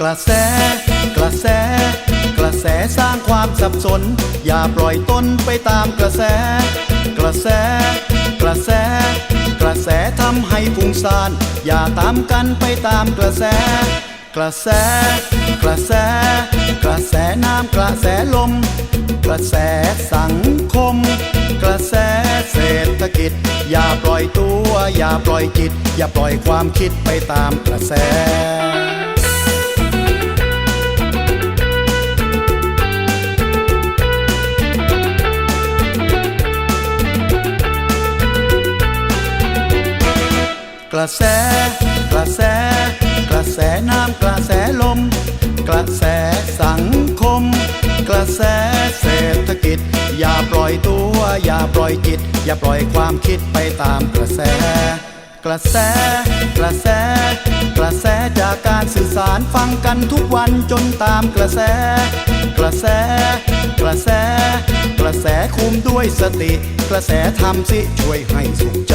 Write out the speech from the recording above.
กระแส กระแส กระแสสร้างความสับสน อย่าปล่อยตนไปตามกระแส กระแส กระแส กระแสทำให้ฟุ้งซ่าน อย่าตามกันไปตามกระแส กระแส กระแส กระแสน้ำกระแสลม กระแสสังคม กระแสเศรษฐกิจ อย่าปล่อยตัว อย่าปล่อยจิต อย่าปล่อยความคิดไปตามกระแส กระแส กระแส กระแสน้ำกระแสลม กระแสสังคม กระแสเศรษฐกิจ อย่าปล่อยตัว อย่าปล่อยจิต อย่าปล่อยความคิดไปตามกระแส กระแส กระแส กระแสจากการสื่อสารฟังกันทุกวันจนตามกระแส กระแส กระแส กระแสคุมด้วยสติ กระแสธรรมสิช่วยให้สุขใจ